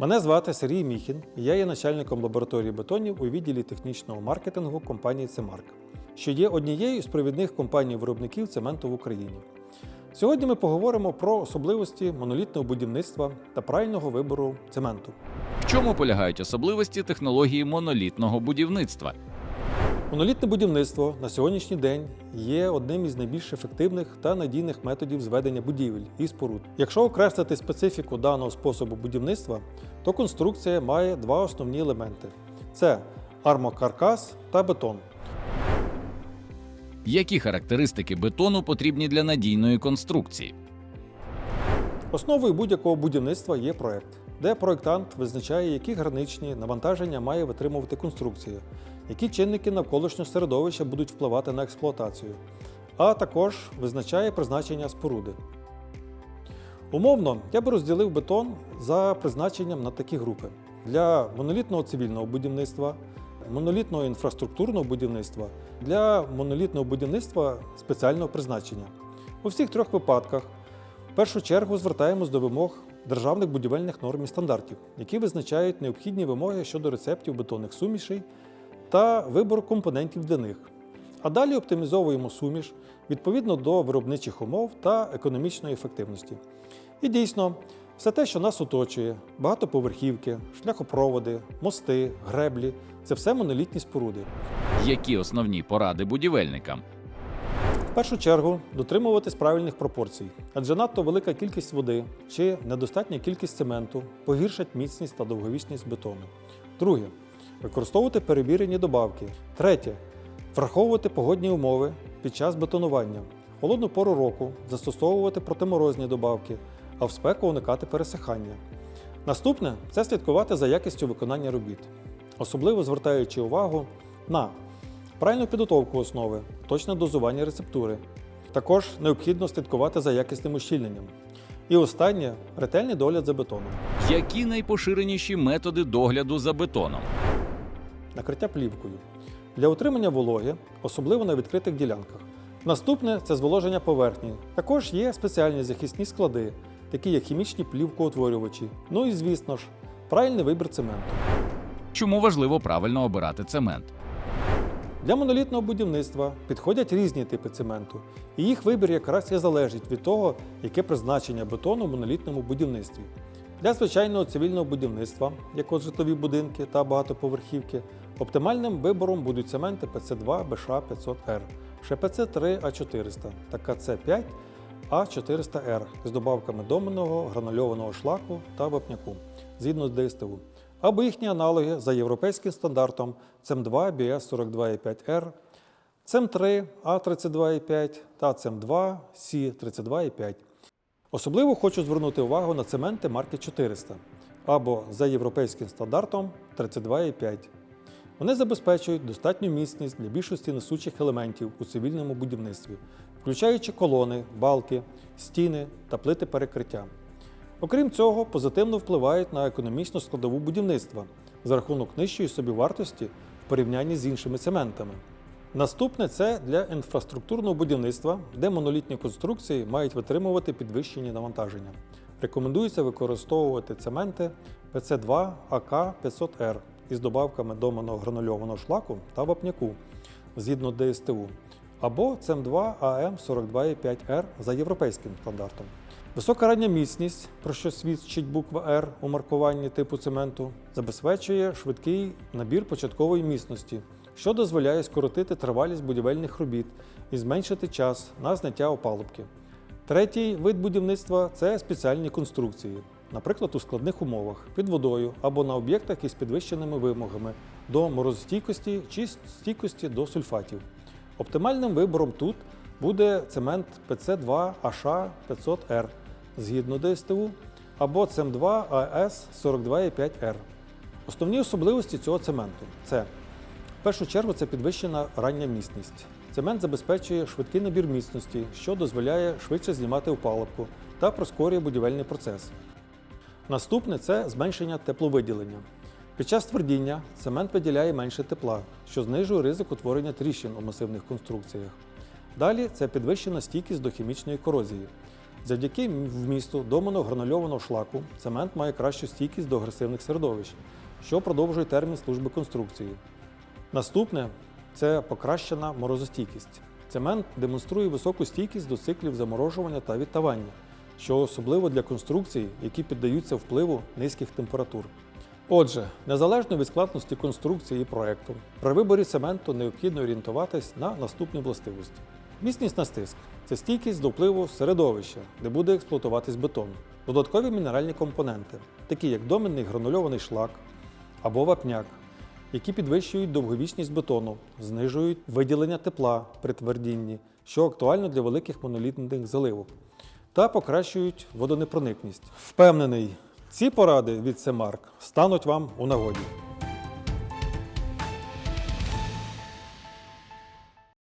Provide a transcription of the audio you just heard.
Мене звати Сергій Міхін, і я є начальником лабораторії бетонів у відділі технічного маркетингу компанії Цемарк, що є однією з провідних компаній-виробників цементу в Україні. Сьогодні ми поговоримо про особливості монолітного будівництва та правильного вибору цементу. В чому полягають особливості технології монолітного будівництва? Монолітне будівництво на сьогоднішній день є одним із найбільш ефективних та надійних методів зведення будівель і споруд. Якщо окреслити специфіку даного способу будівництва, то конструкція має два основні елементи: це армокаркас та бетон. Які характеристики бетону потрібні для надійної конструкції? Основою будь-якого будівництва є проект, де проєктант визначає, які граничні навантаження має витримувати конструкція, які чинники навколишнього середовища будуть впливати на експлуатацію, а також визначає призначення споруди. Умовно, я би розділив бетон за призначенням на такі групи: для монолітного цивільного будівництва, монолітного інфраструктурного будівництва, для монолітного будівництва спеціального призначення. У всіх трьох випадках в першу чергу звертаємось до вимог державних будівельних норм і стандартів, які визначають необхідні вимоги щодо рецептів бетонних сумішей та вибору компонентів для них. А далі оптимізовуємо суміш відповідно до виробничих умов та економічної ефективності. І дійсно, все те, що нас оточує, багатоповерхівки, шляхопроводи, мости, греблі це все монолітні споруди. Які основні поради будівельникам? Першу чергу дотримуватись правильних пропорцій, адже надто велика кількість води чи недостатня кількість цементу погіршать міцність та довговічність бетону. Друге використовувати перевірені добавки. Третє враховувати погодні умови під час бетонування. Холодну пору року застосовувати протиморозні добавки, а в спеку уникати пересихання. Наступне це слідкувати за якістю виконання робіт, особливо звертаючи увагу на правильну підготовку основи, точне дозування рецептури. Також необхідно слідкувати за якісним ущільненням. І останнє ретельний догляд за бетоном. Які найпоширеніші методи догляду за бетоном? Накриття плівкою для утримання вологи, особливо на відкритих ділянках. Наступне це зволоження поверхні. Також є спеціальні захисні склади, такі як хімічні плівкоутворювачі. Ну і звісно ж, правильний вибір цементу. Чому важливо правильно обирати цемент? Для монолітного будівництва підходять різні типи цементу, і їх вибір якраз і залежить від того, яке призначення бетону в монолітному будівництві. Для звичайного цивільного будівництва, як от житлові будинки та багатоповерхівки, оптимальним вибором будуть цементи ПЦ2 БШ 500Р, ШПЦ 3 А400 та КЦ5 А400Р з добавками доменного гранульованого шлаку та вапняку згідно з ДСТУ або їхні аналоги за європейським стандартом CEM2 BS 42,5R, CEM3 A32,5 та CEM2 C32,5. Особливо хочу звернути увагу на цементи марки 400 або за європейським стандартом 32,5. Вони забезпечують достатню міцність для більшості несучих елементів у цивільному будівництві, включаючи колони, балки, стіни та плити перекриття. Окрім цього, позитивно впливають на економічну складову будівництва за рахунок нижчої собівартості в порівнянні з іншими цементами. Наступне це для інфраструктурного будівництва, де монолітні конструкції мають витримувати підвищені навантаження. Рекомендується використовувати цементи PC2 AK 500R із добавками доманого гранульованого шлаку та вапняку згідно ДСТУ, або CEM2 AM 42,5R за європейським стандартом. Висока рання міцність, про що свідчить буква R у маркуванні типу цементу, забезпечує швидкий набір початкової міцності, що дозволяє скоротити тривалість будівельних робіт і зменшити час на зняття опалубки. Третій вид будівництва це спеціальні конструкції, наприклад, у складних умовах під водою або на об'єктах із підвищеними вимогами до морозостійкості чи стійкості до сульфатів. Оптимальним вибором тут буде цемент PC2 HA 500R згідно ДСТУ або CEM2 AS 42,5R. Основні особливості цього цементу це в першу чергу це підвищена рання міцність. Цемент забезпечує швидкий набір міцності, що дозволяє швидше знімати опалубку та прискорює будівельний процес. Наступне це зменшення тепловиділення. Під час твердіння цемент виділяє менше тепла, що знижує ризик утворення тріщин у масивних конструкціях. Далі це підвищена стійкість до хімічної корозії. Завдяки вмісту домано-гранульованого шлаку цемент має кращу стійкість до агресивних середовищ, що продовжує термін служби конструкції. Наступне це покращена морозостійкість. Цемент демонструє високу стійкість до циклів заморожування та відтавання, що особливо для конструкцій, які піддаються впливу низьких температур. Отже, незалежно від складності конструкції і проекту, при виборі цементу необхідно орієнтуватись на наступні властивості. Міцність на стиск це стійкість до впливу середовища, де буде експлуатуватись бетон. Додаткові мінеральні компоненти, такі як доменний гранульований шлак або вапняк, які підвищують довговічність бетону, знижують виділення тепла при твердінні, що актуально для великих монолітних заливок, та покращують водонепроникність. Впевнений, ці поради від Семарк стануть вам у нагоді.